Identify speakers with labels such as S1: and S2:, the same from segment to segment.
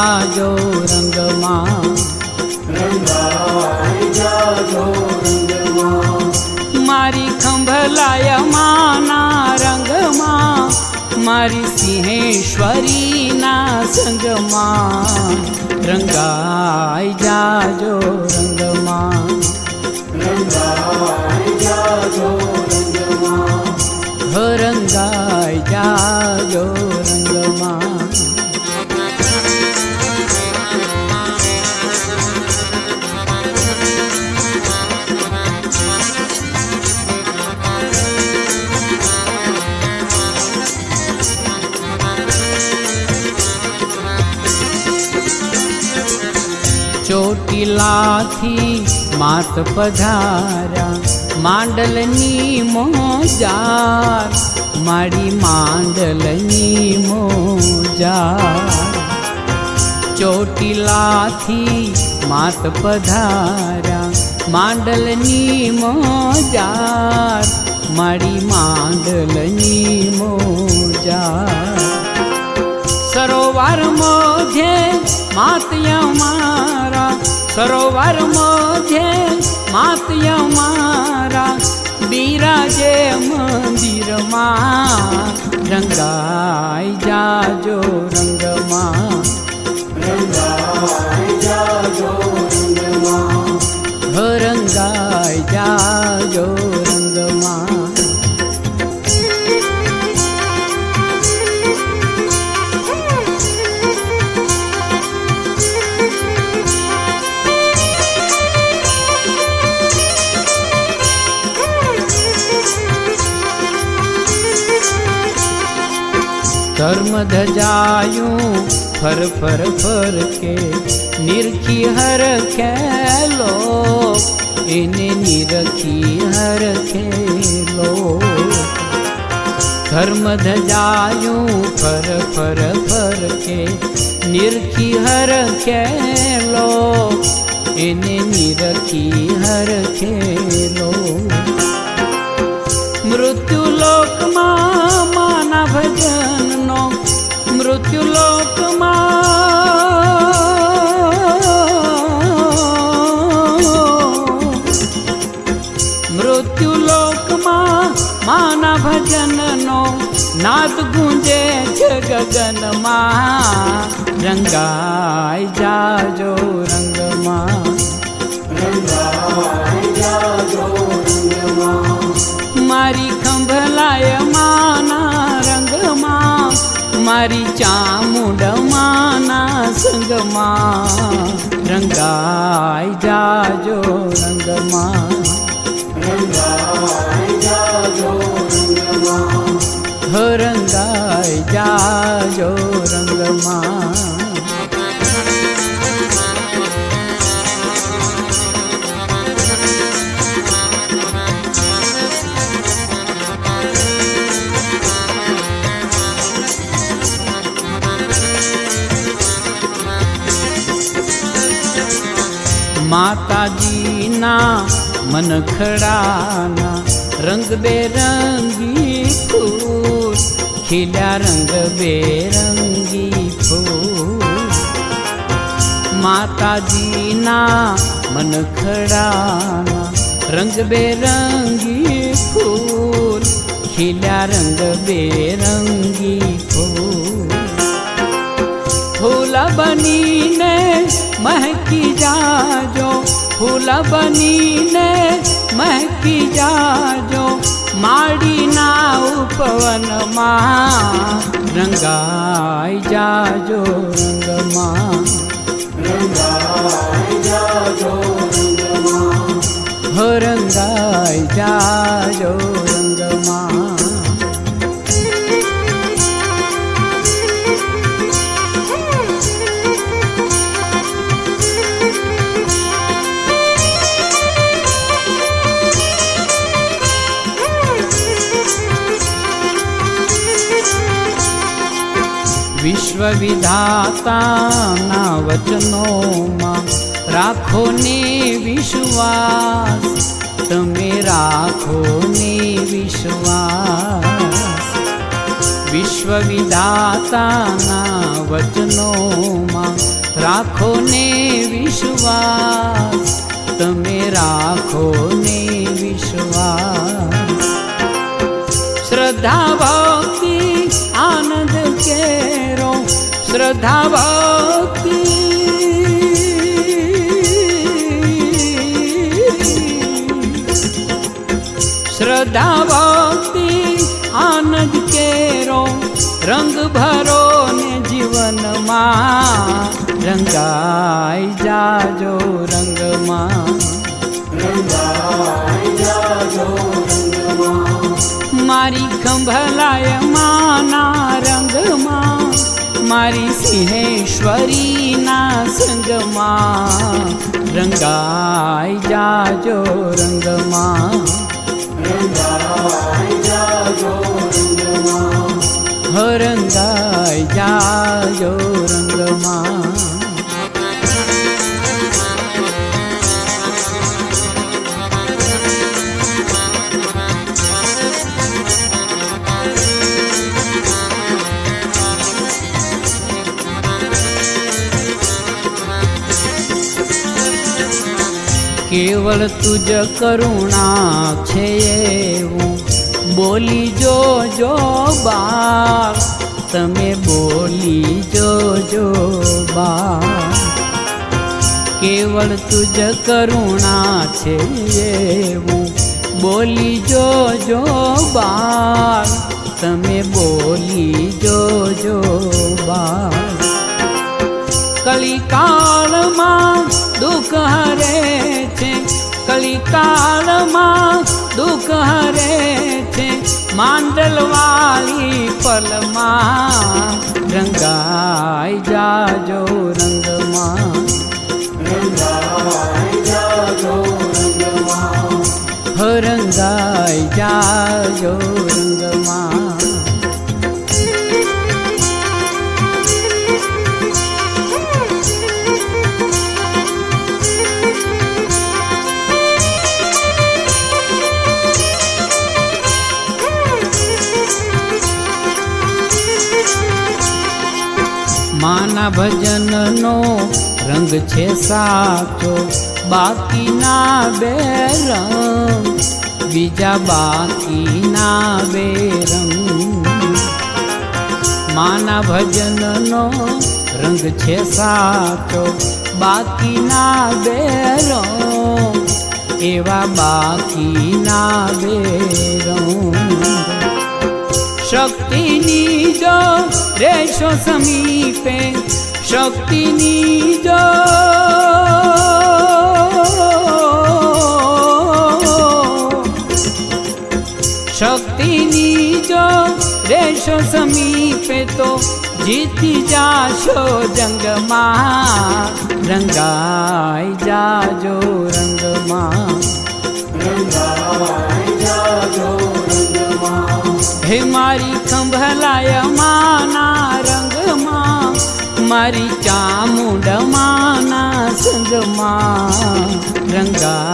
S1: જાજો રંગમાં.
S2: રંગાઈ જાજો રંગમાં
S1: મારી ખંભલાય માના રંગમાં, મારી સિંહેશ્વરીના સંગમાં. રંગાઈ જાજો રંગમાં.
S2: રંગાઈ જાજો રંગમાં
S1: રંગાઈ જાજો રંગમાં. ચોટીલાથી માત પધાર્યા માંડલની મોજાર, મારી માંડલની મોજાર. ચોટીલાથી માત પધાર્યા માંડલની મોજાર, મારી માંડલની મોજાર. સરોવર મોજે માતયા મારા, સરોવર મોજે માતયા મારા, બિરાજે મંદિરમાં. રંગાઈ જાજો રંગમાં.
S2: રંગાઈ જાજો રંગમાં.
S1: રંગાઈ જાજો ધર્મ ધજાયું ફર ફર ફર કે નિરખી હર ખેલો એને નિરખી હર ખેલો ધર્મ ધજાયું ફર ફર ફર કે નિરખી હર ખેલો એને નિરખી હર ખેલો મૃત્યુ લોકમાં મૃત્યુ લોકમાં માના ભજનનો નાદ ગુંજે છે ગગનમાં. રંગાઈ જાજો રંગમાં.
S2: રંગાઈ
S1: સંગમાં રંગાઈ જાજો રંગમાં.
S2: રંગાઈ જાજો રંગમાં
S1: રંગાઈ જાજો રંગમાં. માતાજીના મનખડાના રંગબેરંગી ફૂલ ખીલ્યા રંગબેરંગી ફૂલ. માતાજીના મનખડાના રંગબેરંગી ફૂલ ખીલ્યા રંગબેરંગી ફૂલ. ફૂલ બનીને મહેકી જાજો ફૂલ બનીને મહેકી જાજો માડીના ઉપવનમાં રંગાઈ જાજો રંગમાં. વિશ્વ વિધાતાના વચનોમાં રાખો ને વિશ્વાસ, તમે રાખો ને વિશ્વાસ. વિશ્વવિધાતાના વચનોમાં રાખો ને વિશ્વાસ, તમે રાખો ને વિશ્વાસ. શ્રદ્ધા શ્રદ્ધા ભક્તિ શ્રદ્ધા ભક્તિ આનંદ કેરો રંગ ભરો ને જીવનમાં રંગાઈ જાજો રંગમાં મારી કંભલાય માના રંગમાં મારી સિંહેશ્વરીના સંગમાં. રંગાઈ જાજો રંગમાં.
S2: રંગાઈ જાજો રંગમાં.
S1: કેવળ તુજ કરુણા છે એવું. બોલી જોજો બાળ, તમે બોલી જોજો બા કેવળ તુજ કરુણા છે એવું. બોલી જોજો બા તમે બોલી જોજો બાળ. કલિકાળમાં દુઃખ હરે છે. કલિકાળમાં દુઃખ હરે છે. માંડલવાળી પલમાં રંગાઈ જાજો રંગમાં.
S2: રંગાઈ જાજો રંગમાં.
S1: રંગાઈ જાજો માના ભજનનો રંગ છે સાચો, બાકીના બે રંગ, બીજા બાકીના બે રંગ. માના ભજનનો રંગ છે સાચો, બાકીના બે રંગ, એવા બાકીના બે રંગ. શક્તિની જો રેશો સમીપે શક્તિની જો શક્તિની જો રેશો સમીપે તો જીતી જાશો જંગમાં રંગાઈ જાજો રંગમાં
S2: રંગાઈ જાજો રંગમાં
S1: હે મારી કંભલાય માના રંગમાં મારી ચામુંડમાના સંગમાં. રંગાઈ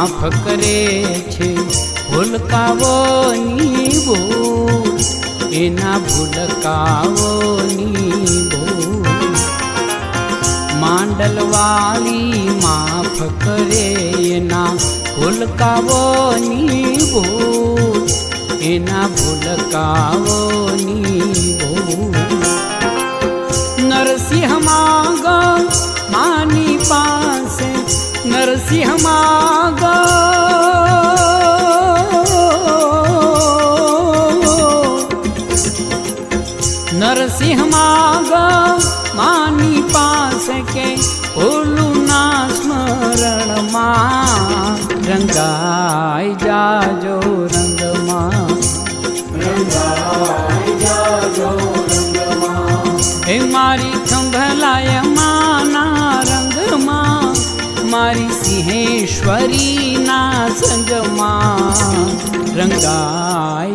S1: માફ કરે છે ભૂલકાઓની ભૂલ એના ભૂલકાઓની ભૂલ માંડલવાળી માફ કરે, એના ભૂલકાઓની ભૂલ એના ભૂલકાઓની ભૂલ નરસિંહ માગ નરસિંહ માગ સંગમાં